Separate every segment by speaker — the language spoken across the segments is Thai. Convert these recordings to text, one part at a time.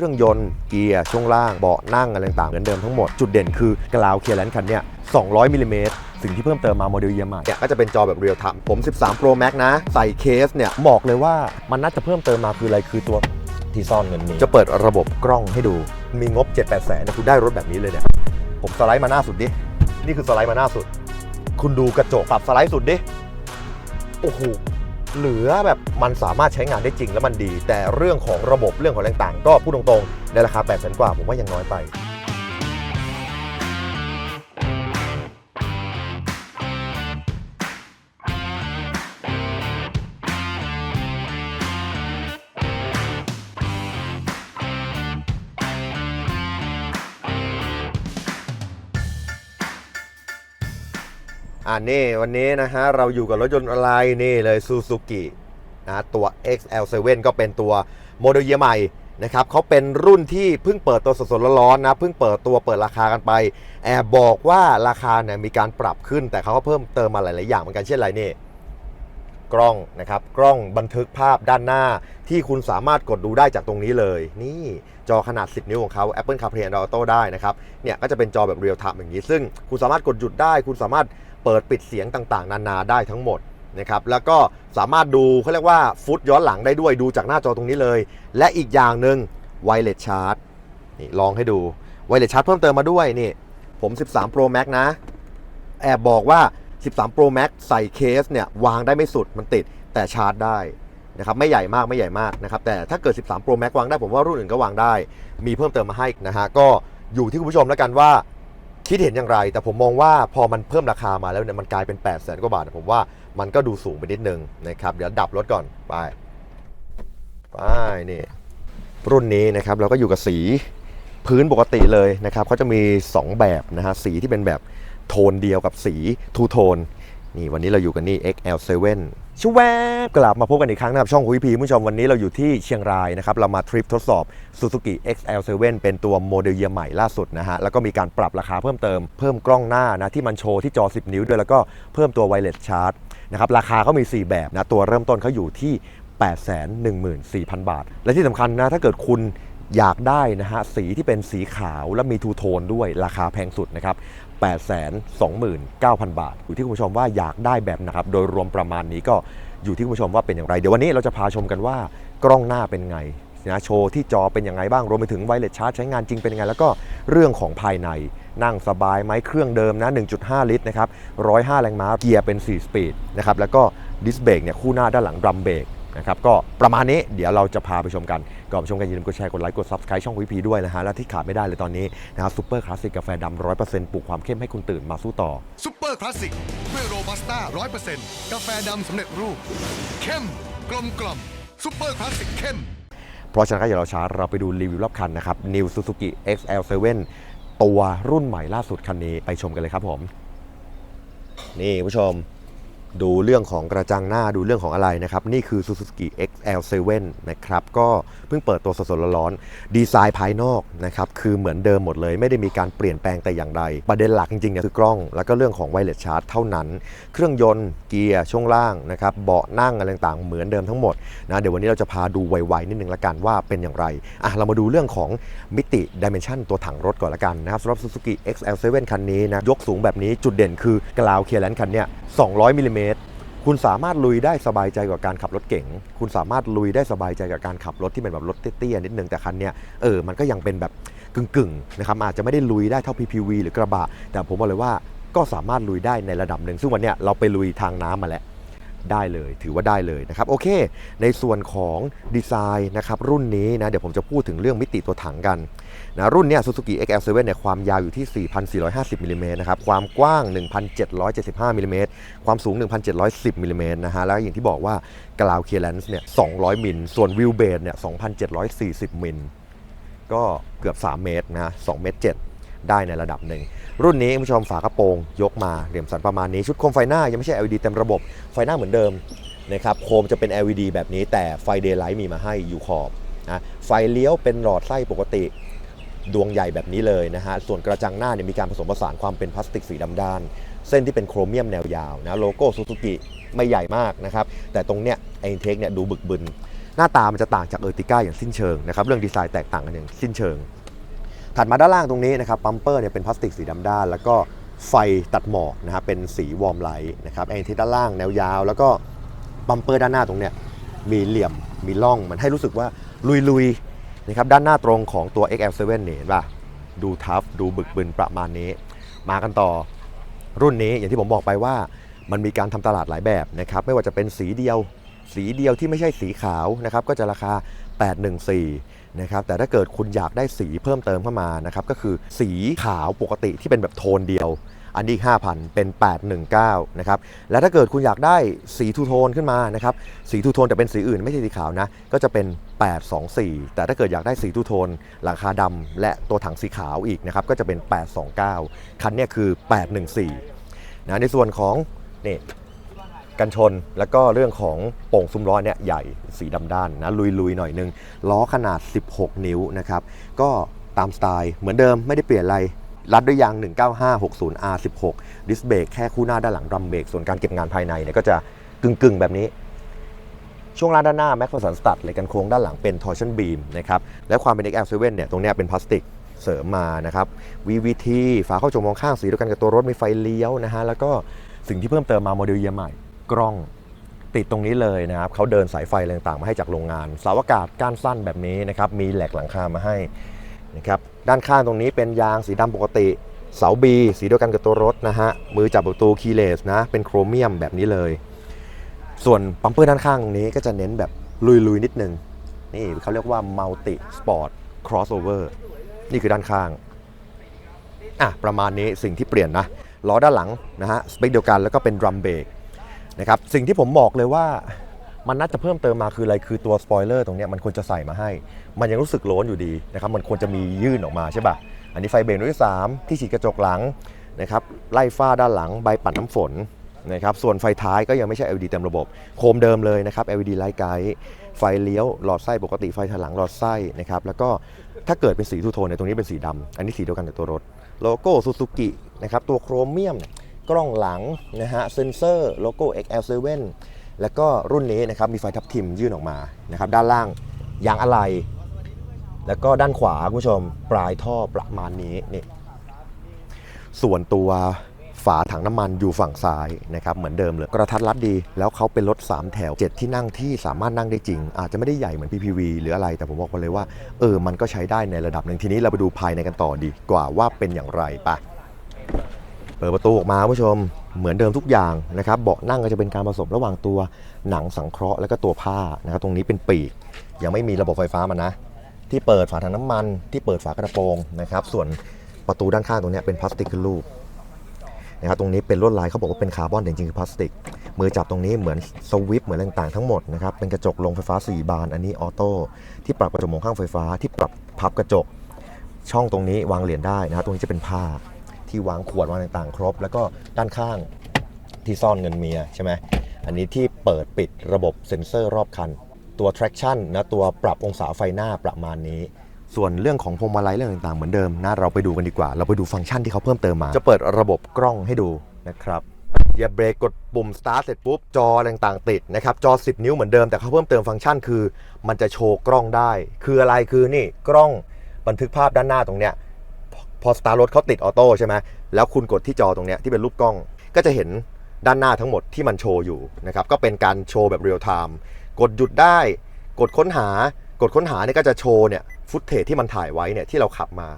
Speaker 1: ครื่องยนต์เกียร์ช่วงล่างเบาะนั่งอะไรต่างๆเหมือนเดิมทั้งหมด จุดเด่นคือกราวเคลียร์แลนคันเนี้ย200มิลลิเมตรสิ่งที่เพิ่มเติมมาโมเดลเยียร์ใหม่เนี่ยก็จะเป็นจอแบบเรียลไทม์ผม 13 Pro Max นะ ใส่เคสเนี่ยบอกเลยว่ามันน่าจะเพิ่มเติมมาคืออะไรคือตัวที่ซ่อนเงินนี้ จะเปิดระบบกล้องให้ดูมีงบ 7-8แสนนะคุณได้รถแบบนี้เลยเนี่ยผมสไลด์มาหน้าสุดดิ นี่คือสไลด์มาหน้าสุด คุณดูกระจกปรับสไลด์สุดดิโอ้โห เหลือแบบมันสามารถใช้งานได้จริงแล้วมันดี แต่เรื่องของระบบเรื่องของแรงต่างๆก็พูดตรงๆในราคา8 0 0 0 0กว่าผมว่ายังน้อยไป อ่านี่วันนี้นะฮะเราอยู่กับรถยนต์อะไรนี่เลย Suzuki นะตัว XL7 ก็เป็นตัวโมเดลเยียใหม่นะครับเขาเป็นรุ่นที่เพิ่งเปิดตัวสดๆร้อนๆนะเพิ่งเปิดตัวเปิดราคากันไป แอบบอกว่าราคาเนี่ยมีการปรับขึ้นแต่เขาก็เพิ่มเติมมาหลายๆอย่างเหมือนกันเช่นอะไรนี่กล้องนะครับกล้องบันทึกภาพด้านหน้าที่คุณสามารถกดดูได้จากตรงนี้เลย นี่จอขนาด 10 นิ้วของเขา Apple CarPlay and Auto ได้นะครับเนี่ยก็จะเป็นจอแบบเรียลไทม์อย่างนี้ ซึ่งคุณสามารถกดหยุดได้ คุณสามารถ เปิดปิดเสียงต่างๆ นานาได้ทั้งหมดนะครับแล้วก็สามารถดูเขาเรียกว่าฟุตย้อนหลังได้ด้วยดูจากหน้าจอตรงนี้เลย และอีกอย่างหนึ่งไวเลสชาร์จนี่ลองให้ดูไวเลสชาร์จเพิ่มเติมมาด้วยนี่ผม 13 Pro Max นะ แอบบอกว่า 13 Pro Max ใส่เคสเนี่ยวางได้ไม่สุดมันติดแต่ชาร์จได้นะครับไม่ใหญ่มากไม่ใหญ่มากนะครับแต่ถ้าเกิด 13 Pro Max วางได้ผมว่ารุ่นอื่นก็วางได้ มีเพิ่มเติมมาให้นะฮะก็อยู่ที่คุณผู้ชมแล้วกันว่า คิดเห็นอย่างไร แต่ผมมองว่าพอมันเพิ่มราคามาแล้วเนี่ยมันกลายเป็น 8 0 0แสนกว่าบาทผมว่ามันก็ดูสูงไปนิดนึงนะครับเดี๋ยวดับรถก่อนไปไปนี่รุ่นนี้นะครับเราก็อยู่กับสีพื้นปกติเลยนะครับเขาจะมี 2 แบบนะฮะสีที่เป็นแบบโทนเดียวกับสีทูโทน นี่วันนี้เราอยู่กันนี่ XL7 ชวแวบกลับมาพบกันอีกครั้งนะครับช่องคุยพีผู้ชมวันนี้เราอยู่ที่เชียงรายนะครับเรามาทริปทดสอบ Suzuki XL7 เป็นตัวโมเดลเยียร์ใหม่ล่าสุดนะฮะแล้วก็มีการปรับราคาเพิ่มเติมเพิ่มกล้องหน้านะที่มันโชว์ที่จอ 10 นิ้วด้วยแล้วก็เพิ่มตัวไวเลสชาร์จนะครับราคาเขามี 4 แบบนะตัวเริ่มต้นเขาอยู่ที่ 814,000 บาท และที่สำคัญนะถ้าเกิดคุณ อยากได้นะฮะสีที่เป็นสีขาวและมีทูโทนด้วยราคาแพงสุดนะครับ829,000 บาท อยู่ที่คุณผู้ชมว่าอยากได้แบบนะครับ โดยรวมประมาณนี้ก็อยู่ที่คุณผู้ชมว่าเป็นอย่างไร เดี๋ยววันนี้เราจะพาชมกันว่ากล้องหน้าเป็นไงนะโชว์ที่จอเป็นยังไงบ้าง รวมไปถึงไวเลสชาร์จใช้งานจริงเป็นยังไง แล้วก็เรื่องของภายใน นั่งสบายไหมเครื่องเดิมนะ 1.5 ลิตรนะครับ 105 แรงม้า เกียร์เป็น 4 สปีดนะครับ แล้วก็ดิสเบรกเนี่ยคู่หน้าด้านหลังดรัมเบรก นะครับก็ประมาณนี้เดี๋ยวเราจะพาไปชมกันก่อนไปชมกันอย่าลืมกดแชร์กดไลค์กด subscribe ช่องวิพีด้วยนะฮะและที่ขาดไม่ได้เลยตอนนี้นะครับซูเปอร์คลาสสิกกาแฟดำร้อยเปอร์เซ็นต์ปลุกความเข้มให้คุณตื่นมาสู้ต่อ
Speaker 2: ซุปเปอร์คลาสสิกด้วยโรบัสต้าร้อยเปอร์เซ็นต์กาแฟดำสำเร็จรูป เข้มกลมกล่อมซุปเปอร์คลาสสิกเข้ม
Speaker 1: เพราะฉะนั้นก็อย่ารอช้าเราไปดูรีวิวรอบคันนะครับ New Suzuki XL7 ตัวรุ่นใหม่ล่าสุดคันนี้ไปชมกันเลยครับผม นี่ผู้ชม ดูเรื่องของกระจังหน้าดูเรื่องของอะไรนะครับ นี่คือ Suzuki XL7 นะครับก็เพิ่งเปิดตัวสดๆร้อนๆดีไซน์ภายนอกนะครับคือเหมือนเดิมหมดเลย ไม่ได้มีการเปลี่ยนแปลงแต่อย่างใด ประเด็นหลักจริงๆเนี่ยคือกล้อง แล้วก็เรื่องของไวเลสชาร์จเท่านั้น เครื่องยนต์เกียร์ช่วงล่างนะครับเบาะนั่งอะไรต่างๆเหมือนเดิมทั้งหมดนะเดี๋ยววันนี้เราจะพาดูไวๆนิดนึงละกันว่าเป็นอย่างไรอะเรามาดูเรื่องของมิติดิเมนชันตัวถังรถก่อนละกันนะครับสำหรับ Suzuki XL7 คันนี้นะยกสูงแบบนี้จุดเด่นคือกราวเคลียร์แลนคันเนี้ย200มิลลิเมตร คุณสามารถลุยได้สบายใจกว่าการขับรถเก๋งคุณสามารถลุยได้สบายใจกับการขับรถที่เป็นแบบรถเตี้ยๆนิดนึงแต่คันเนี้ยเออมันก็ยังเป็นแบบกึ่งๆนะครับอาจจะไม่ได้ลุยได้เท่า PPV หรือกระบะ แต่ผมบอกเลยว่าก็สามารถลุยได้ในระดับหนึ่งซึ่งวันเนี้ยเราไปลุยทางน้ำมาแล้วได้เลยถือว่าได้เลยนะครับโอเค ในส่วนของดีไซน์นะครับรุ่นนี้นะเดี๋ยวผมจะพูดถึงเรื่องมิติตัวถังกัน นะรุ่นเนี้ย Suzuki XL7 เนี่ยความยาวอยู่ที่ 4,450มิลลิเมตรนะครับความกว้าง 1,775มิลลิเมตรความสูง 1,710มิลลิเมตรนะฮะแล้วอย่างที่บอกว่ากราวเคลียร์แลนซ์เนี่ย200มิลส่วนวิวเบสเนี่ย2,740มิลก็เกือบ 3 เมตรนะ2เมตร7ได้ในระดับหนึ่ง รุ่นนี้ผู้ชมฝากระโปรง ยกมาเหลี่ยมสันประมาณนี้ ชุดโคมไฟหน้ายังไม่ใช่ LED เต็มระบบไฟหน้าเหมือนเดิมนะครับโคมจะเป็น LED แบบนี้แต่ไฟเดย์ไลท์มีมาให้อยู่ขอบนะไฟเลี้ยวเป็นหลอดไส้ปกติ ดวงใหญ่แบบนี้เลยนะฮะ ส่วนกระจังหน้าเนี่ยมีการผสมผสานความเป็นพลาสติกสีดำด้าน เส้นที่เป็นโครเมียมแนวยาวนะ โลโก้ซูซูกิไม่ใหญ่มากนะครับ แต่ตรงเนี้ยไอเทคเนี่ยดูบึกบึน หน้าตามันจะต่างจากเออร์ติก้าอย่างสิ้นเชิงนะครับ เรื่องดีไซน์แตกต่างกันอย่างสิ้นเชิง ถัดมาด้านล่างตรงนี้นะครับ ปั๊มเปอร์เนี่ยเป็นพลาสติกสีดำด้าน แล้วก็ไฟตัดหมอกนะครับเป็นสีวอร์มไลท์นะครับแองที่ด้านล่างแนวยาว แล้วก็ปั๊มเปอร์ด้านหน้าตรงเนี้ยมีเหลี่ยม มีร่อง มันให้รู้สึกว่าลุยๆ นะครับด้านหน้าตรงของตัว XL7 เนี่ยเห็นป่ะดูทัฟดูบึกบึนประมาณนี้ มากันต่อรุ่นนี้อย่างที่ผมบอกไปว่ามันมีการทำตลาดหลายแบบนะครับไม่ว่าจะเป็นสีเดียว สีเดียวที่ไม่ใช่สีขาวนะครับก็จะราคา 814นะครับแต่ถ้าเกิดคุณอยากได้สีเพิ่มเติมเข้ามานะครับก็คือสีขาวปกติที่เป็นแบบโทนเดียว อันนี้5,000 เป็น 819 นะครับ และถ้าเกิดคุณอยากได้สีทูโทนขึ้นมานะครับ สีทูโทนแต่เป็นสีอื่นไม่ใช่สีขาวนะ ก็จะเป็น 824 แต่ถ้าเกิดอยากได้สีทูโทนหลังคาดำและตัวถังสีขาวอีกนะครับ ก็จะเป็น 829 คันเนี้ยคือ 814 นะ ในส่วนของนี่กันชนแล้วก็เรื่องของโป่งซุ้มล้อเนี่ยใหญ่สีดำด้านนะลุยๆหน่อยนึงล้อขนาด 16 นิ้วนะครับ ก็ตามสไตล์เหมือนเดิมไม่ได้เปลี่ยนอะไร รัดด้วยยาง 19560 R16 ดิสเบรกแค่คู่หน้าด้านหลังรัมเบรกส่วนการเก็บงานภายในเนี่ยก็จะกึ่งๆ แบบนี้ ช่วงล่างด้านหน้าแม็กฟ r สันสตัดเลยกันโค้งด้านหลังเป็น torsion beam นะครับและความเป็น XL7 เนี่ยตรงเนี้ยเป็นพลาสติกเสริมมานะครับ VVT ฝาเข้าจมมองข้างสีเดียวกันกับตัวรถมีไฟเลี้ยวนะฮะแล้วก็สิ่งที่เพิ่มเติมมาโมเดลเยียร์ใหม่ กล้องติดตรงนี้เลยนะครับเขาเดินสายไฟอะไรต่างๆมาให้จากโรงงานเสาอากาศก้านสั้นแบบนี้นะครับมีแหลกหลังคามาให้นะครับ ด้านข้างตรงนี้เป็นยางสีดำปกติ เสา B สีเดียวกันกับตัวรถนะฮะ มือจับประตูคีย์เลสนะ เป็นโครเมียมแบบนี้เลย ส่วนปั๊มเปอร์ด้านข้างตรงนี้ก็จะเน้นแบบลุยๆนิดนึง นี่เขาเรียกว่า Multi Sport Crossover นี่คือด้านข้าง อะ ประมาณนี้สิ่งที่เปลี่ยนนะ ล้อด้านหลังนะฮะ สเปคเดียวกันแล้วก็เป็นดรัมเบรกนะครับ สิ่งที่ผมบอกเลยว่า มันน่าจะเพิ่มเติมมาคืออะไรคือตัวสปอยเลอร์ตรงนี้มันควรจะใส่มาให้ มันยังรู้สึกโล้นอยู่ดีนะครับมันควรจะมียื่นออกมาใช่ป่ะอันนี้ไฟเบรกรุ่นที่3ที่ฉีดกระจกหลังนะครับไล่ฝ้าด้านหลังใบปัดน้ำฝนนะครับส่วนไฟท้ายก็ยังไม่ใช่ LED เต็มระบบ โคมเดิมเลยนะครับ LED ไลท์ไกด์ไฟเลี้ยวหลอดไส้ปกติไฟถลังหลอดไส้นะครับแล้วก็ถ้าเกิดเป็นสีทูโทนเนี่ยตรงนี้เป็นสีดำอันนี้สีเดียวกันกับตัวรถโลโก้ซูซูกินะครับตัวโครเมียมกล้องหลังนะฮะเซนเซอร์โลโก้ XL7 แล้วก็รุ่นนี้นะครับมีไฟทับทิมยื่นออกมานะครับด้านล่างยางอะไหล่แล้วก็ด้านขวาคุณผู้ชมปลายท่อประมาณนี้นี่ส่วนตัวฝาถังน้ำมันอยู่ฝั่งซ้ายนะครับเหมือนเดิมเลย กระทัดรัดดี แล้วเขาเป็นรถ 3 แถว 7 ที่นั่งที่สามารถนั่งได้จริง อาจจะไม่ได้ใหญ่เหมือน PPV หรืออะไรแต่ผมบอกไปเลยว่าเออมันก็ใช้ได้ในระดับหนึ่งทีนี้เราไปดูภายในกันต่อดีกว่าว่าเป็นอย่างไรปะเปิดประตูออกมาคุณผู้ชม เหมือนเดิมทุกอย่างนะครับเบาะนั่งก็จะเป็นการผสมระหว่างตัวหนังสังเคราะห์แล้วก็ตัวผ้านะครับตรงนี้เป็นปีก ยังไม่มีระบบไฟฟ้ามันนะ ที่เปิดฝาถังน้ำมัน ที่เปิดฝากระโปรงนะครับส่วนประตูด้านข้างตรงนี้เป็นพลาสติกขึ้นรูปนะครับตรงนี้เป็นลวดลายเขาบอกว่าเป็นคาร์บอนแต่จริงๆคือพลาสติก มือจับตรงนี้เหมือนสวิตช์เหมือนอะไรต่างๆทั้งหมดนะครับเป็นกระจกลงไฟฟ้า 4 บาน อันนี้ออโต้ที่ปรับกระจกมองข้างไฟฟ้าที่ปรับพับกระจก ช่องตรงนี้วางเหรียญได้นะครับตรงนี้จะเป็นผ้า ที่วางขวดวางต่างๆ ครบ แล้วก็ด้านข้างที่ซ่อนเงินเมียใช่ไหมอันนี้ที่เปิดปิดระบบเซ็นเซอร์รอบคัน ตัว traction นะตัวปรับองศาไฟหน้าประมาณนี้ ส่วนเรื่องของพวงมาลัยเรื่องต่างๆ เหมือนเดิมนะเราไปดูกันดีกว่า เราไปดูฟังก์ชันที่เขาเพิ่มเติมมา จะเปิดระบบกล้องให้ดูนะครับเหยียบเบรกกดปุ่ม start เสร็จปุ๊บ จออะไรต่างๆติดนะครับ จอ 10 นิ้วเหมือนเดิมแต่เขาเพิ่มเติมฟังก์ชันคือ มันจะโชว์กล้องได้ คืออะไรคือนี่กล้องบันทึกภาพด้านหน้าตรงเนี้ย พอสตาร์รถเขาติดออโต้ใช่ไหมแล้วคุณกดที่จอตรงเนี้ยที่เป็นรูปกล้อง ก็จะเห็นด้านหน้าทั้งหมดที่มันโชว์อยู่นะครับก็เป็นการโชว์แบบเรียลไทม์กดหยุดได้ กดค้นหากดค้นหาเนี่ยก็จะโชว์เนี่ยฟุตเทจที่มันถ่ายไว้เนี่ยที่เราขับมา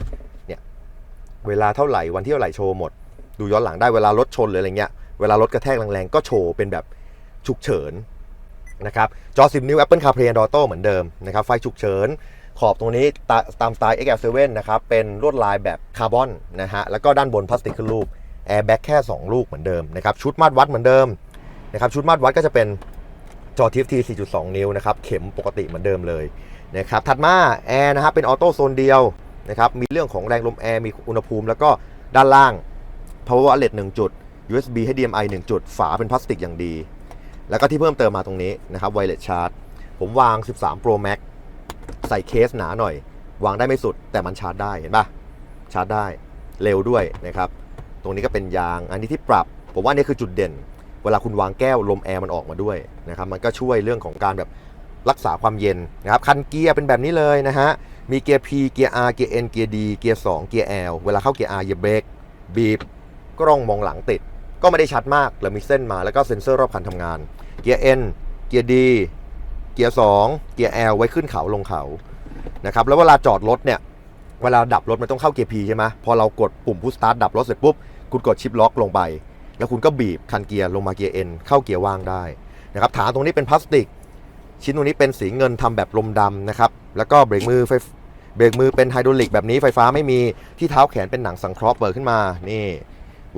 Speaker 1: เนี่ยเวลาเท่าไหร่วันที่เท่าไหร่โชว์หมด ดูย้อนหลังได้เวลารถชนหรืออะไรเงี้ยเวลารถกระแทกแรงๆก็โชว์เป็นแบบฉุกเฉินนะครับจอ 10 นิ้ว Apple CarPlay and Auto เหมือนเดิมนะครับไฟฉุกเฉิน ขอบตรงนี้ตามสไตล์ XL7 นะครับ เป็นลวดลายแบบคาร์บอนนะฮะ แล้วก็ด้านบนพลาสติกขึ้นรูปแอร์แบ็กแค่ 2 ลูกเหมือนเดิมนะครับ ชุดมาตรวัดเหมือนเดิมนะครับ ชุดมาตรวัดก็จะเป็นจอ TFT 4.2 นิ้วนะครับ เข็มปกติเหมือนเดิมเลยนะครับ ถัดมาแอร์นะครับเป็นออโต้โซนเดียวนะครับ มีเรื่องของแรงลมแอร์ มีอุณหภูมิ แล้วก็ด้านล่าง power outlet 1จุด USB HDMI 1 จุด ฝาเป็นพลาสติกอย่างดี แล้วก็ที่เพิ่มเติมมาตรงนี้นะครับ wireless charge ผมวาง 13 Pro Max ใส่เคสหนาหน่อย วางได้ไม่สุด แต่มันชาร์จได้เห็นปะชาร์จได้เร็วด้วยนะครับ ตรงนี้ก็เป็นยางอันนี้ที่ปรับ ผมว่านี่คือจุดเด่น เวลาคุณวางแก้วลมแอร์มันออกมาด้วยนะครับ มันก็ช่วยเรื่องของการแบบรักษาความเย็นนะครับคันเกียร์เป็นแบบนี้เลยนะฮะ มีเกียร์ P เกียร์ R เกียร์ N เกียร์ D เกียร์ 2 เกียร์ L เวลาเข้าเกียร์ R อย่าเบรกบีบกล้องมองหลังติด ก็ไม่ได้ชัดมากแล้วมีเส้นมาแล้วก็เซ็นเซอร์รอบคันทำงาน เกียร์ N เกียร์ D เกียร์2เกียร์ L ไว้ขึ้นเขาลงเขานะครับแล้วเวลาจอดรถเนี่ยเวลาดับรถมันต้องเข้าเกียร์ P ใช่ไหมพอเรากดปุ่มพุชสตาร์ทดับรถเสร็จปุ๊บคุณกดชิปล็อกลงไป แล้วคุณก็บีบคันเกียร์ลงมาเกียร์ N เข้าเกียร์ว่างได้นะครับฐานตรงนี้เป็นพลาสติก ชิ้นตรงนี้เป็นสีเงินทำแบบลมดำนะครับแล้วก็เบรกมือไฟเบรกมือเป็นไฮดรอลิกแบบนี้ไฟฟ้าไม่มีที่เท้าแขนเป็นหนังสังเคราะห์เปิดขึ้นมานี่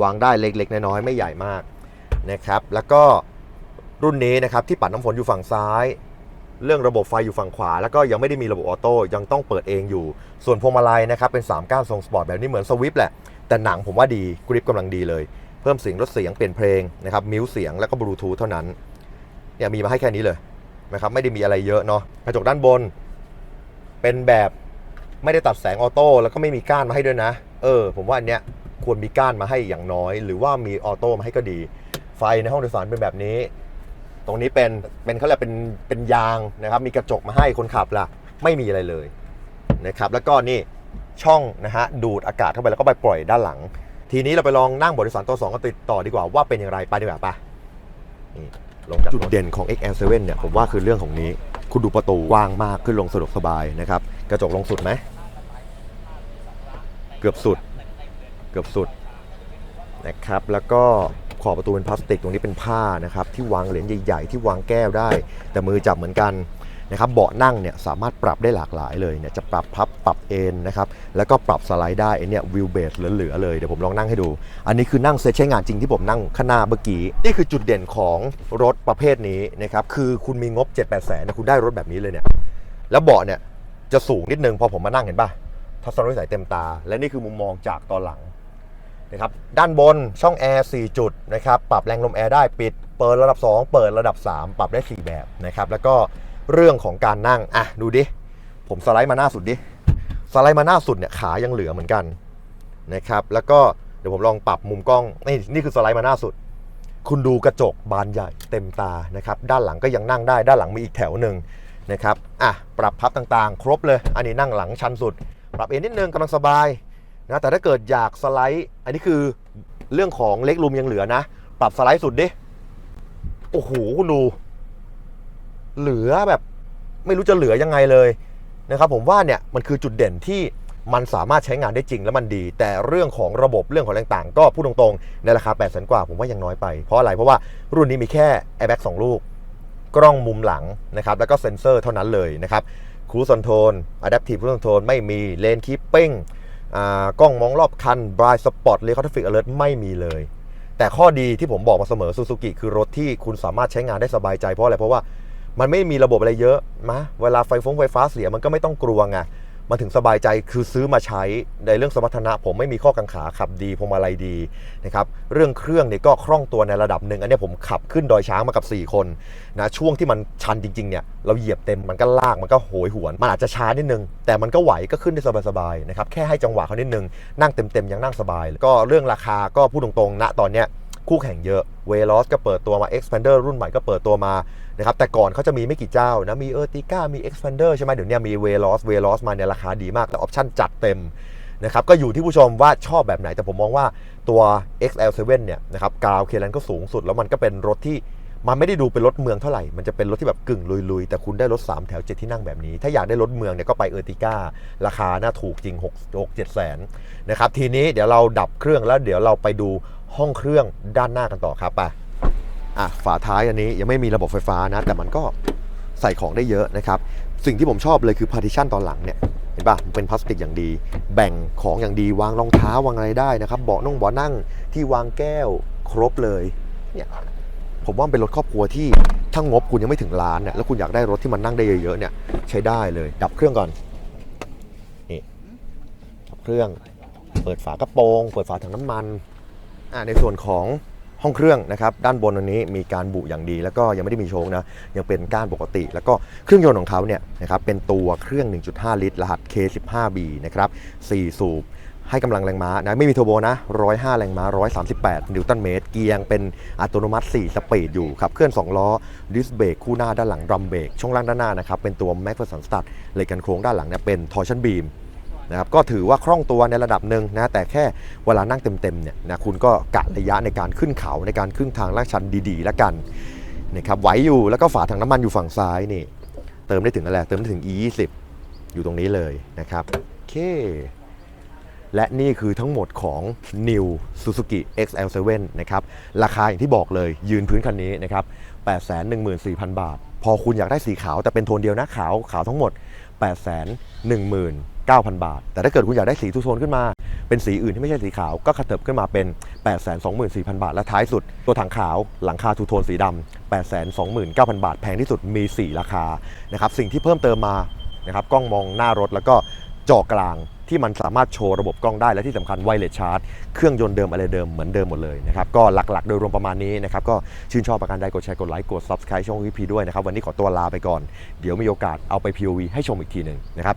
Speaker 1: วางได้เล็กๆน้อยๆไม่ใหญ่มากนะครับแล้วก็รุ่นนี้นะครับที่ปัดน้ำฝนอยู่ฝั่งซ้าย เรื่องระบบไฟอยู่ฝั่งขวา แล้วก็ยังไม่ได้มีระบบออโต้ยังต้องเปิดเองอยู่ ส่วนพวงมาลัยนะครับเป็น3ก้านทรงสปอร์ตแบบนี้เหมือนสวิฟแหละ แต่หนังผมว่าดีกริปกำลังดีเลย เพิ่มเสียงลดเสียงเปลี่ยนเพลงนะครับมิวเสียงแล้วก็บลูทูธเท่านั้นเนี่ยมีมาให้แค่นี้เลยนะครับไม่ได้มีอะไรเยอะเนาะกระจกด้านบน เป็นแบบไม่ได้ตัดแสงออโต้แล้วก็ไม่มีก้านมาให้ด้วยนะ เออ ผมว่าอันเนี้ยควรมีก้านมาให้อย่างน้อย หรือว่ามีออโต้มาให้ก็ดี ไฟในห้องโดยสารเป็นแบบนี้ ตรงนี้เป็นเป็นเขาเรียกเป็นเป็นยางนะครับ มีกระจกมาให้คนขับล่ะไม่มีอะไรเลยนะครับ แล้วก็นี่ช่องนะฮะดูดอากาศเข้าไปแล้วก็ไปปล่อยด้านหลัง ทีนี้เราไปลองนั่งบริษัทตัว2กันติดต่อดีกว่าว่าเป็นอย่างไรไปดีกว่าปะนี่ลงจากจุดเด่นของ XL7 เนี่ยผมว่าคือเรื่องของนี้ คุณดูประตูกว้างมากขึ้นลงสะดวกสบายนะครับ กระจกลงสุดไหมเกือบสุด เกือบสุดนะครับ แล้วก็ ขอบประตูเป็นพลาสติกตรงนี้เป็นผ้านะครับที่วางเหรียญใหญ่ ๆ ที่วางแก้วได้ แต่มือจับเหมือนกันนะครับเบาะนั่งเนี่ยสามารถปรับได้หลากหลายเลยเนี่ยจะปรับพับปรับเอนนะครับแล้วก็ปรับสไลด์ได้ไอเนี่ยวิวเบสเหลือๆเลยเดี๋ยวผมลองนั่งให้ดู อันนี้คือนั่งเซตใช้งานจริงที่ผมนั่งข้างหน้าเมื่อกี้ นี่คือจุดเด่นของรถประเภทนี้นะครับคือคุณมีงบ 7 8แสนนะคุณได้รถแบบนี้เลยเนี่ยแล้วเบาะเนี่ยจะสูงนิดนึงพอผมมานั่งเห็นป่ะทัศนวิสัยเต็มตา และนี่คือมุมมองจากตอนหลัง นะครับด้านบนช่องแอร์ 4 จุดนะครับปรับแรงลมแอร์ได้ปิด เปิดระดับ 2 เปิดระดับ 3 ปรับได้ 4 แบบนะครับแล้วก็เรื่องของการนั่งอะดูดิ ผมสไลด์มาหน้าสุดดิ สไลด์มาหน้าสุดเนี่ยขายังเหลือเหมือนกันนะครับแล้วก็เดี๋ยวผมลองปรับมุมกล้องนี่นี่คือสไลด์มาหน้าสุด คุณดูกระจกบานใหญ่เต็มตานะครับด้านหลังก็ยังนั่งได้ ด้านหลังมีอีกแถวหนึ่งนะครับอะปรับพับต่างๆ ครบเลย อันนี้นั่งหลังชันสุด ปรับเอนนิดนึงกำลังสบาย นะแต่ถ้าเกิดอยากสไลด์ อันนี้คือเรื่องของเล็กรูมยังเหลือนะ ปรับสไลด์สุดดิ โอ้โหคุณดู เหลือแบบไม่รู้จะเหลือยังไงเลยนะครับผมว่าเนี่ยมันคือจุดเด่นที่มันสามารถใช้งานได้จริงและมันดี แต่เรื่องของระบบเรื่องของอะไรต่างๆ ก็พูดตรงๆ ในราคา8 0 0 0 0กว่า ผมว่ายังน้อยไป เพราะอะไร เพราะว่ารุ่นนี้มีแค่ airbag 2 ลูก กล้องมุมหลังนะครับแล้วก็เซ็นเซอร์เท่านั้นเลยนะครับครู i อนโทน adaptive cruise control ไม่มีเลนคีปปิ้ง กล้องมองรอบคัน blind spot r e c o r traffic alert ไม่มีเลย แต่ข้อดีที่ผมบอกมาเสมอซูซูกิคือรถที่คุณสามารถใช้งานได้สบายใจเพราะอะไรเพราะว่ามันไม่มีระบบอะไรเยอะมะเวลาไฟฟงไฟฟ้าเสียมันก็ไม่ต้องกลัวไง มันถึงสบายใจคือซื้อมาใช้ในเรื่องสมรรถนะ ผมไม่มีข้อกังขาขับดีพวงมาลัยดีนะครับเรื่องเครื่องเนี่ยก็คล่องตัวในระดับหนึ่งอันนี้ผมขับขึ้นดอยช้างมากับ 4 คนนะช่วงที่มันชันจริงๆเนี่ยเราเหยียบเต็มมันก็ลากมันก็โหยหวน มันอาจจะช้านิดนึง แต่มันก็ไหวก็ขึ้นได้สบายๆนะครับแค่ให้จังหวะเขานิดนึงนั่งเต็มๆยังนั่งสบาย ก็เรื่องราคาก็พูดตรงๆณตอนเนี้ย คู่แข่งเยอะเวล o สก็เปิดตัวมา Expander รุ่นใหม่ก็เปิดตัวมานะครับแต่ก่อนเขาจะมีไม่กี่เจ้านะมี Ertiga มี Expander ใช่ไหมเดี๋ยวนี้มี v e l o s v e l o s มาในราคาดีมากแต่ออปชั่นจัดเต็มนะครับก็อยู่ที่ผู้ชมว่าชอบแบบไหน แต่ผมมองว่าตัว XL7 เนี่ยนะครับกาวเคลันก็สูงสุด แล้วมันก็เป็นรถที่มันไม่ได้ดูเป็นรถเมืองเท่าไหร่ มันจะเป็นรถที่แบบกึ่งลุยๆ แต่คุณได้รถ 3 แถว 7 ที่นั่งแบบนี้ ถ้าอยากได้รถเมืองเนี่ยก็ไปเออร์ติก้า ราคาน่าถูกจริง 6 6 7 แสนนะครับ ทีนี้เดี๋ยวเราดับเครื่องแล้วเดี๋ยวเราไปดู ห้องเครื่องด้านหน้ากันต่อครับไปอะฝาท้ายอันนี้ยังไม่มีระบบไฟฟ้านะ แต่มันก็ใส่ของได้เยอะนะครับ สิ่งที่ผมชอบเลยคือ partition ตอนหลังเนี่ยเห็นป่ะมันเป็นพลาสติกอย่างดี แบ่งของอย่างดีวางรองเท้าวางอะไรได้นะครับ เบาะน่งเบาะนั่งที่วางแก้วครบเลยเนี่ยผมว่าเป็นรถครอบครัวที่ถ้างบคุณยังไม่ถึงล้านเนี่ยแล้วคุณอยากได้รถที่มันนั่งได้เยอะๆเนี่ยใช้ได้เลย ดับเครื่องก่อนนี่ดับเครื่อง เปิดฝากระโปรง เปิดฝาถังน้ำมัน ในส่วนของห้องเครื่องนะครับด้านบนอันนี้มีการบุอย่างดี แล้วก็ยังไม่ได้มีโชงนะยังเป็นก้านปกติ แล้วก็เครื่องยนต์ของเขาเนี่ยนะครับเป็นตัวเครื่อง 1.5 ลิตร รหัส K15B นะครับ4สูบให้กำลังแรงม้านะไม่มีเทอร์โบนะ 105 แรงม้า 138 นิวตันเมตร เกียร์ยังเป็นอัตโนมัติ 4 สปีดอยู่ขับเคลื่อน 2 ล้อ ดิสเบรกคู่หน้าด้านหลังดรัมเบรกช่วงล่างด้านหน้านะครับเป็นตัว m a c p h e r s o n Stud เหล็กกันโครงด้านหลังเนี่ยเป็น Torsion Beam นะครับก็ถือว่าคล่องตัวในระดับหนึ่งนะแต่แค่เวลานั่งเต็มๆเนี่ยนะคุณก็กะระยะในการขึ้นเขาในการขึ้นทางลาดชันดีๆ แล้วกันนะครับไหวอยู่แล้วก็ฝาถังน้ำมันอยู่ฝั่งซ้ายนี่เติมได้ถึงอะไรเติมได้ถึง E20 อยู่ตรงนี้เลยนะครับโอเค และนี่คือทั้งหมดของ New Suzuki XL7 นะครับราคาอย่างที่บอกเลยยืนพื้นคันนี้นะครับ814,000 บาท พอคุณอยากได้สีขาวแต่เป็นโทนเดียวนะขาวขาวทั้งหมด 9,000 บาท แต่ถ้าเกิดคุณอยากได้สีทุโทนขึ้นมา เป็นสีอื่นที่ไม่ใช่สีขาว ก็กระเถิบขึ้นมาเป็น 824,000 บาท และท้ายสุด ตัวถังขาวหลังคาทูโทนสีดำ829,000 บาท แพงที่สุดมี 4 ราคานะครับสิ่งที่เพิ่มเติมมานะครับกล้องมองหน้ารถแล้วก็จอกลางที่มันสามารถโชว์ระบบกล้องได้และที่สำคัญไวเลสชาร์จเครื่องยนต์เดิมอะไรเดิมเหมือนเดิมหมดเลยนะครับก็หลักๆ โดยรวมประมาณนี้นะครับก็ชื่นชอบประการใดกดแชร์กดไลค์กด Subscribe ช่องวิพีด้วยนะครับวันนี้ขอตัวลาไปก่อน เดี๋ยวมีโอกาสเอาไป POV ให้ชมอีกทีหนึ่งนะครับ